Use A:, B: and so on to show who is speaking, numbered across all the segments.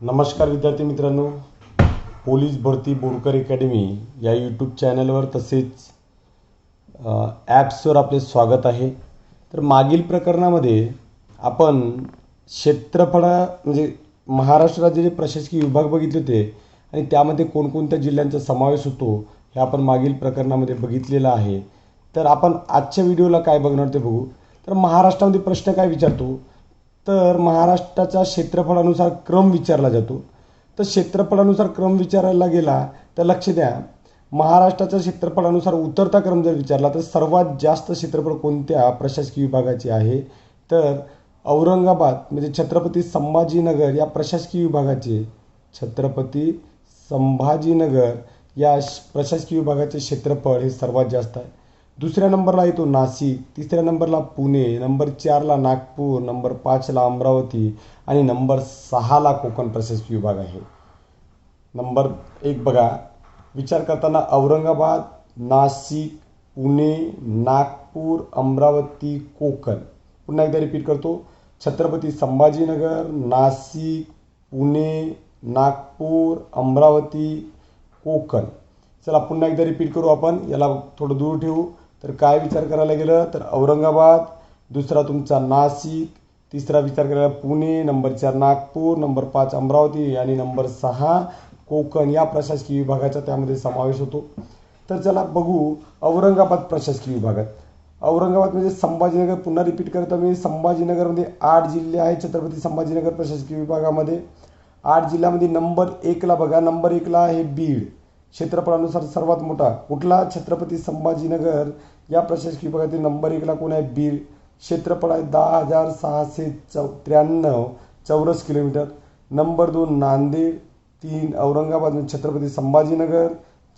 A: नमस्कार विद्यार्थी मित्रांनो. पोलीस भरती बोरकर अकॅडमी या यूट्यूब चॅनलवर तसेच ॲप्सवर आपले स्वागत आहे. तर मागील प्रकरणामध्ये आपण क्षेत्रफळा म्हणजे महाराष्ट्र राज्याचे प्रशासकीय विभाग बघितले होते आणि त्यामध्ये कोणकोणत्या जिल्ह्यांचा समावेश होतो हे आपण मागील प्रकरणामध्ये बघितलेलं आहे. तर आपण आजच्या व्हिडिओला काय बघणार ते बघू. तर महाराष्ट्रामध्ये प्रश्न काय विचारतो? तर महाराष्ट्राच्या क्षेत्रफळानुसार क्रम विचारला जातो. तर क्षेत्रफळानुसार क्रम विचारायला गेला तर लक्ष द्या. महाराष्ट्राच्या क्षेत्रफळानुसार उतरता क्रम जर विचारला तर सर्वात जास्त क्षेत्रफळ कोणत्या प्रशासकीय विभागाचे आहे? तर औरंगाबाद म्हणजे छत्रपती संभाजीनगर या प्रशासकीय विभागाचे. छत्रपती संभाजीनगर या श- प्रशासकीय विभागाचे क्षेत्रफळ हे सर्वात जास्त आहे. दुसऱ्या नंबरला येतो नाशिक तिसऱ्या नंबरला पुणे नंबर चारला नागपूर नंबर पाचला अमरावती आणि नंबर सहाला कोकण प्रशासकीय विभाग आहे. नंबर एक बघा विचार करताना औरंगाबाद नाशिक पुणे नागपूर अमरावती कोकण. पुन्हा एकदा रिपीट करतो. छत्रपती संभाजीनगर नाशिक पुणे नागपूर अमरावती कोकण. चला पुन्हा एकदा रिपीट करू आपण. याला थोडं दूर ठेवू. तर काय विचार करायला गेलं तर औरंगाबाद दुसरा तुमचा नाशिक तिसरा विचार करायला पुणे नंबर चार नागपूर नंबर पाच अमरावती आणि नंबर सहा कोकण या प्रशासकीय विभागाचा त्यामध्ये समावेश होतो. तर चला बघू औरंगाबाद प्रशासकीय विभागात. औरंगाबाद म्हणजे संभाजीनगर पुन्हा रिपीट करतो मी संभाजीनगरमध्ये आठ जिल्हे आहेत. छत्रपती संभाजीनगर प्रशासकीय विभागामध्ये आठ जिल्ह्यामध्ये नंबर एकला बघा. नंबर एकला आहे बीड. क्षेत्रफळानुसार सर्वात मोठा कुठला? छत्रपती संभाजीनगर. या प्रशासकीय विभागातील नंबर एकला कोण आहे? बीड. क्षेत्रफळ आहे दहा हजार सहाशे चौ त्र्याण्णव चौरस किलोमीटर. नंबर दोन नांदेड. तीन औरंगाबाद छत्रपती संभाजीनगर.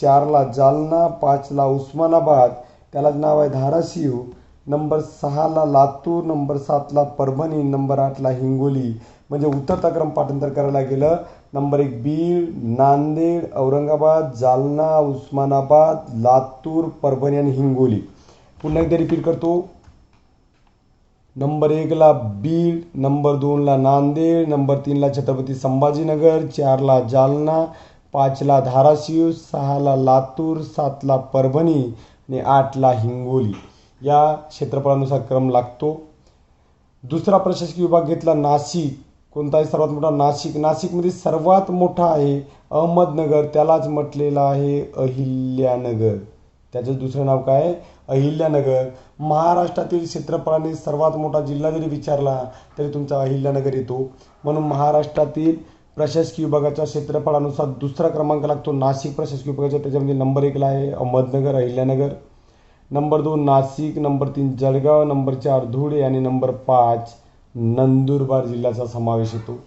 A: चारला जालना. पाचला उस्मानाबाद. त्यालाच नाव आहे धाराशिव. नंबर सहाला लातूर. नंबर सातला परभणी. नंबर आठला हिंगोली. म्हणजे उतरता क्रम पाठांतर करायला गेलं. नंबर एक बीड नांदेड औरंगाबाद जालना उस्मानाबाद लातूर परभणी आणि हिंगोली. पुन्हा एकदा रिपीट करतो. नंबर एकला बीड नंबर दोनला नांदेड नंबर तीनला छत्रपती संभाजीनगर चारला जालना पाचला धाराशिव सहाला लातूर सातला परभणी आणि आठला हिंगोली. या क्षेत्रफळानुसार क्रम लागतो. दुसरा प्रशासकीय विभाग घेतला नाशिक. कोणताही सर्वात मोठा नाशिक नाशिकमध्ये सर्वात मोठा आहे अहमदनगर त्यालाच म्हटलेलं आहे अहिल्यानगर. त्याचं दुसरं नाव काय? आहे अहिल्यानगर. महाराष्ट्रातील क्षेत्रफळाने सर्वात मोठा जिल्हा जरी विचारला तरी तुमचा अहिल्यानगर येतो. म्हणून महाराष्ट्रातील प्रशासकीय विभागाच्या क्षेत्रफळानुसार दुसरा क्रमांक लागतो नाशिक प्रशासकीय विभागाचा त्याच्यामध्ये नंबर एकला आहे अहमदनगर अहिल्यानगर. नंबर दोन नाशिक नंबर तीन जळगाव नंबर चार धुळे आणि नंबर पाच नंदुरबार जिल्ह्याचा समावेश येतो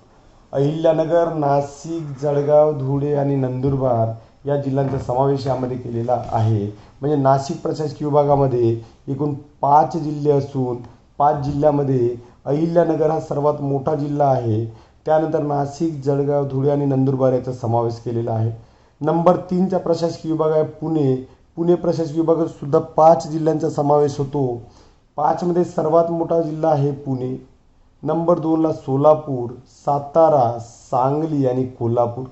A: अहिल्यानगर नाशिक जळगाव धुळे आणि नंदुरबार या जिल्ह्यांचा समावेश यामध्ये केलेला आहे. म्हणजे नाशिक प्रशासकीय विभागामध्ये एकूण पाच जिल्हे असून पाच जिल्ह्यामध्ये अहिल्यानगर हा सर्वात मोठा जिल्हा आहे. त्यानंतर नाशिक जळगाव धुळे आणि नंदुरबार याचा समावेश केलेला आहे. नंबर तीनचा प्रशासकीय विभाग आहे पुणे. पुणे प्रशासकीय विभागात सुद्धा पाच जिल्ह्यांचा समावेश होतो. पाचमध्ये सर्वात मोठा जिल्हा आहे पुणे. नंबर दोनला सोलापूर सातारा सांगली आणि कोल्हापूर.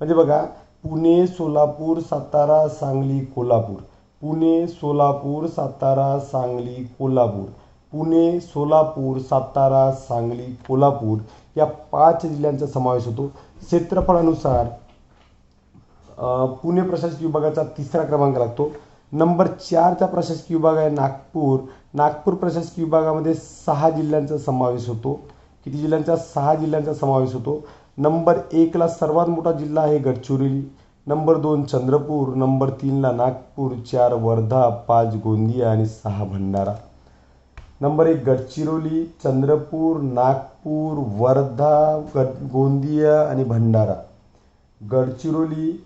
A: म्हणजे बघा पुणे सोलापूर सातारा सांगली कोल्हापूर. पुणे सोलापूर सातारा सांगली कोल्हापूर. पुणे सोलापूर सातारा सांगली कोल्हापूर या पाच जिल्ह्यांचा समावेश होतो. क्षेत्रफळानुसार पुणे प्रशासकीय विभागाचा तिसरा क्रमांक लागतो. नंबर चारचा प्रशासकीय विभाग आहे नागपूर. नागपूर प्रशासकीय विभागामध्ये सहा जिल्ह्यांचा समावेश होतो. किती जिल्ह्यांचा? सहा जिल्ह्यांचा समावेश होतो. नंबर एकला सर्वात मोठा जिल्हा आहे गडचिरोली. नंबर दोन चंद्रपूर. नंबर तीनला नागपूर. चार वर्धा पाच गोंदिया आणि सहा भंडारा. नंबर एक गडचिरोली चंद्रपूर नागपूर वर्धा गड गोंदिया आणि भंडारा. गडचिरोली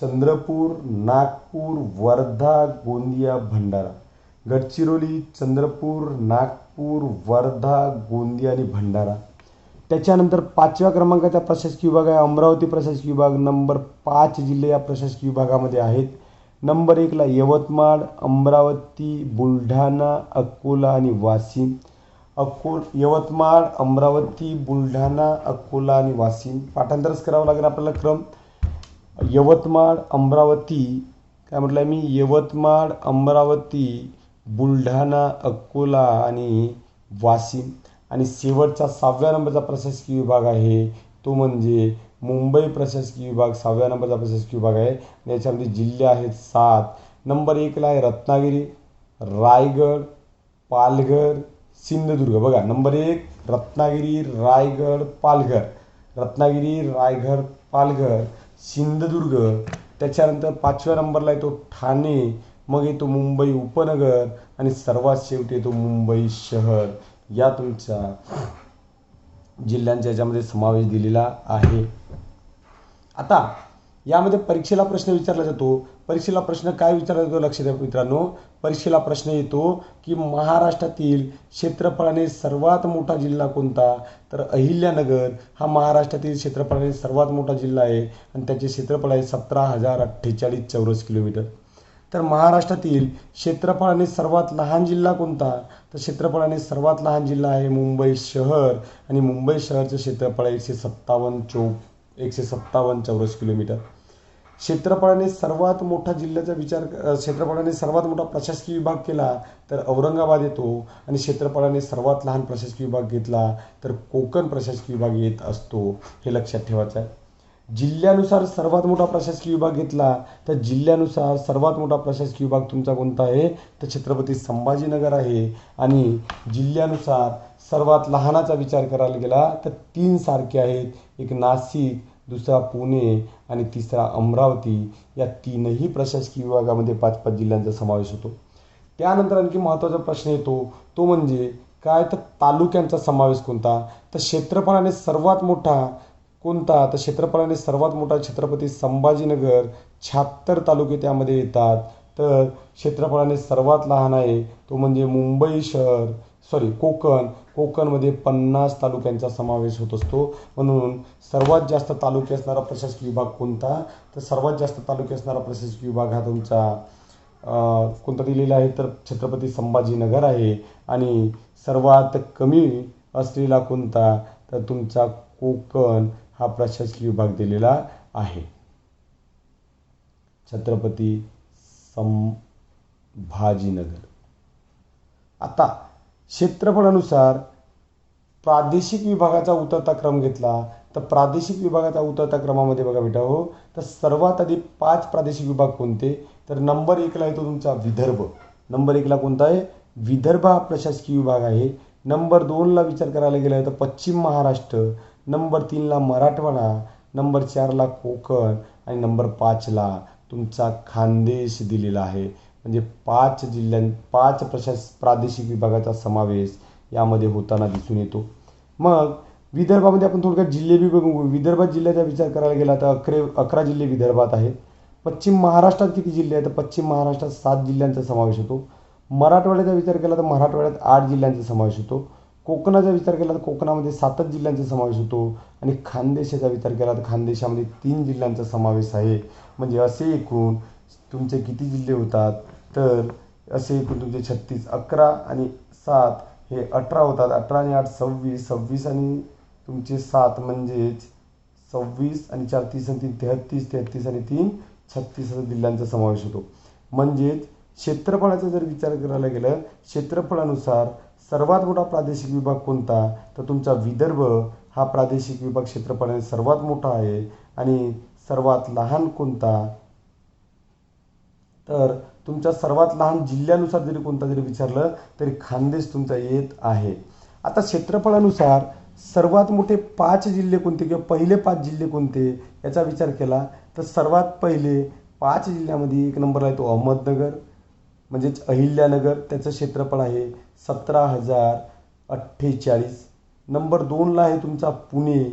A: चंद्रपूर नागपूर वर्धा गोंदिया भंडारा. गडचिरोली चंद्रपूर नागपूर वर्धा गोंदिया आणि भंडारा. त्याच्यानंतर पाचव्या क्रमांकाचा प्रशासकीय विभाग आहे. अमरावती प्रशासकीय विभाग नंबर पाच जिल्हे या प्रशासकीय विभागामध्ये आहेत. नंबर एकला यवतमाळ अमरावती बुलढाणा अकोला आणि वाशिम. अकोल यवतमाळ अमरावती बुलढाणा अकोला आणि वाशिम. पाठांतरच करावं लागेल आपल्याला क्रम. यवतमाळ अमरावती. काय म्हटलं मी? यवतमाळ अमरावती बुलढाणा अकोला आणि वाशिम. आणि शेवटचा सहाव्या नंबरचा प्रशासकीय विभाग आहे तो म्हणजे मुंबई प्रशासकीय विभाग. सहाव्या नंबरचा प्रशासकीय विभाग आहे. याच्यामध्ये जिल्हे आहेत सात. नंबर एकला आहे रत्नागिरी रायगड पालघर सिंधुदुर्ग. बघा नंबर एक रत्नागिरी रायगड पालघर. रत्नागिरी रायगड पालघर. सिंधुदुर्ग. त्याच्यानंतर पाचव्या नंबरला येतो ठाणे. मग येतो मुंबई उपनगर. आणि सर्वात शेवटी येतो मुंबई शहर. या तुमच्या जिल्ह्यांच्या याच्यामध्ये समावेश दिलेला आहे. आता यामध्ये परीक्षेला प्रश्न विचारला जातो. परीक्षेला प्रश्न काय विचारला जातो? लक्ष द्या मित्रांनो. परीक्षेला प्रश्न येतो की महाराष्ट्रातील क्षेत्रफळाने सर्वात मोठा जिल्हा कोणता? तर अहिल्यानगर हा महाराष्ट्रातील क्षेत्रफळाने सर्वात मोठा जिल्हा आहे आणि त्याचे क्षेत्रफळ आहे सतरा हजार अठ्ठेचाळीस चौरस किलोमीटर. तर महाराष्ट्रातील क्षेत्रफळाने सर्वात लहान जिल्हा कोणता? तर क्षेत्रफळाने सर्वात लहान जिल्हा आहे मुंबई शहर आणि मुंबई शहरचं क्षेत्रफळ आहे एकशे सत्तावन्न चौ एकशे सत्तावन्न चौरस किलोमीटर. क्षेत्रफळाने सर्वात मोठा जिल्ह्याचा विचार क्षेत्रफळाने सर्वात मोठा प्रशासकीय विभाग केला तर औरंगाबाद येतो. आणि क्षेत्रफळाने सर्वात लहान प्रशासकीय विभाग घेतला तर कोकण प्रशासकीय विभाग येत असतो. हे लक्षात ठेवायचं आहे जिल्ह्यानुसार सर्वात मोठा प्रशासकीय विभाग घेतला तर जिल्ह्यानुसार सर्वात मोठा प्रशासकीय विभाग तुमचा कोणता आहे? तर छत्रपती संभाजीनगर आहे. आणि जिल्ह्यानुसार सर्वात लहानाचा विचार करायला गेला तर तीन सारखे आहेत. एक नाशिक दुसरा पुणे आणि तिसरा अमरावती या तीनही प्रशासकीय विभागामध्ये पाच पाच जिल्ह्यांचा समावेश होतो. त्यानंतर आणखी महत्त्वाचा प्रश्न येतो तो म्हणजे काय? तर तालुक्यांचा समावेश कोणता? तर क्षेत्रफळाने सर्वात मोठा कोणता? तर क्षेत्रफळाने सर्वात मोठा छत्रपती संभाजीनगर शहात्तर तालुके त्यामध्ये येतात. तर क्षेत्रफळाने सर्वात लहान आहे तो म्हणजे मुंबई शहर. सॉरी कोकण. कोकणमध्ये पन्नास तालुक्यांचा समावेश होत असतो. म्हणून सर्वात जास्त तालुके असणारा प्रशासकीय विभाग कोणता? तर सर्वात जास्त तालुके असणारा प्रशासकीय विभाग हा तुमचा कोणता दिलेला आहे? तर छत्रपती संभाजीनगर आहे. आणि सर्वात कमी असलेला कोणता? तर तुमचा कोकण हा प्रशासकीय विभाग दिलेला आहे. छत्रपती संभाजीनगर. आता क्षेत्रफळानुसार प्रादेशिक विभागाचा उतरता क्रम घेतला तर प्रादेशिक विभागाचा उतरता क्रमामध्ये बघा बेटा हो तर सर्वात आधी पाच प्रादेशिक विभाग कोणते? तर नंबर एकला येतो तुमचा विदर्भ. नंबर एकला कोणता आहे? विदर्भ हा प्रशासकीय विभाग आहे. नंबर दोनला विचार करायला गेला तर पश्चिम महाराष्ट्र. नंबर तीनला मराठवाडा. नंबर चारला कोकण. आणि नंबर पाचला तुमचा खानदेश दिलेला आहे. म्हणजे पाच जिल्ह्यां पाच प्रशास प्रादेशिक विभागाचा समावेश यामध्ये होताना दिसून येतो. मग विदर्भामध्ये आपण थोडक्यात जिल्हे बी बघू. विदर्भात जिल्ह्याचा विचार करायला गेला तर अकरे अकरा जिल्हे विदर्भात आहेत. पश्चिम महाराष्ट्रात किती जिल्हे आहेत? तर पश्चिम महाराष्ट्रात सात जिल्ह्यांचा समावेश होतो. मराठवाड्याचा विचार केला तर मराठवाड्यात आठ जिल्ह्यांचा समावेश होतो. कोकणाचा विचार केला तर कोकणामध्ये सातच जिल्ह्यांचा समावेश होतो. आणि खानदेशाचा विचार केला तर खानदेशामध्ये तीन जिल्ह्यांचा समावेश आहे. म्हणजे असे एकूण तुमचे किती जिल्हे होतात? तर असे एकूण तुमचे छत्तीस अकरा आणि सात हे अठरा होतात. अठरा आणि आठ सव्वीस सव्वीस आणि तुमचे सात म्हणजेच सव्वीस आणि चार तीस आणि तीन तेहत्तीस तेहत्तीस आणि तीन छत्तीस असं जिल्ह्यांचा समावेश होतो. म्हणजेच क्षेत्रफळाचा जर विचार करायला गेलं क्षेत्रफळानुसार सर्वात मोठा प्रादेशिक विभाग कोणता? तर तुमचा विदर्भ हा प्रादेशिक विभाग क्षेत्रफळाने सर्वात मोठा आहे. आणि सर्वात लहान कोणता? तर तुमच्या सर्वात लहान जिल्ह्यानुसार जरी कोणता जरी विचारलं तरी खानदेश तुमचा येत आहे. आता क्षेत्रफळानुसार सर्वात मोठे पाच जिल्हे कोणते किंवा पहिले पाच जिल्हे कोणते याचा विचार केला तर सर्वात पहिले पाच जिल्ह्यामध्ये एक नंबरला येतो अहमदनगर म्हणजेच अहिल्यानगर त्याचं क्षेत्रफळ आहे सतरा हजार अठ्ठेचाळीस. नंबर दोनला आहे तुमचा पुणे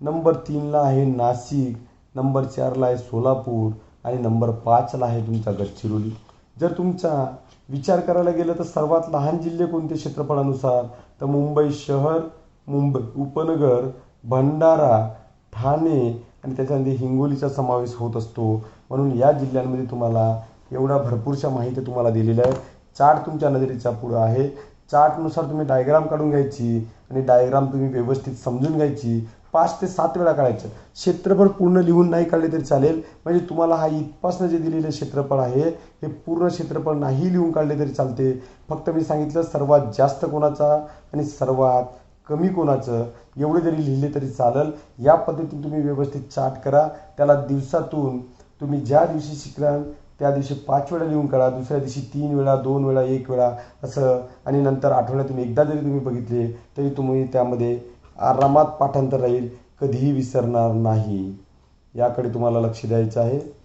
A: नंबर तीनला आहे नाशिक नंबर चारला आहे सोलापूर आणि नंबर पाचला आहे तुमचा गडचिरोली. जर तुमचा विचार करायला गेलं तर सर्वात लहान जिल्हे कोणते क्षेत्रफळानुसार? तर मुंबई शहर मुंबई उपनगर भंडारा ठाणे आणि त्याच्यामध्ये हिंगोलीचा समावेश होत असतो. म्हणून या जिल्ह्यांमध्ये तुम्हाला एवढ्या भरपूरशा माहिती तुम्हाला दिलेल्या आहे चार्ट तुमच्या नजरेच्या पुढं आहे. चार्टनुसार तुम्ही डायग्राम काढून घ्यायची आणि डायग्राम तुम्ही व्यवस्थित समजून घ्यायची. पाच ते सात वेळा काढायचं. क्षेत्रफळ पूर्ण लिहून नाही काढले तरी चालेल. म्हणजे तुम्हाला हा इथपासनं जे दिलेलं क्षेत्रफळ आहे हे पूर्ण क्षेत्रफळ नाही लिहून काढले तरी चालते. फक्त मी सांगितलं सर्वात जास्त कोणाचा आणि सर्वात कमी कोणाचं एवढे जरी लिहिले तरी चालेल. या पद्धतीने तुम्ही व्यवस्थित चार्ट करा. त्याला दिवसातून तुम्ही ज्या दिवशी शिकलाल त्या दिवशी पाच वेळा लिहून काढा. दुसऱ्या दिवशी तीन वेळा दोन वेळा एक वेळा असं. आणि नंतर आठवड्यातून एकदा जरी तुम्ही बघितले तरी तुम्ही त्यामध्ये आरामात पाठांतर राहील कधीही विसरणार नाही. याकडे तुम्हाला लक्ष द्यायचं आहे.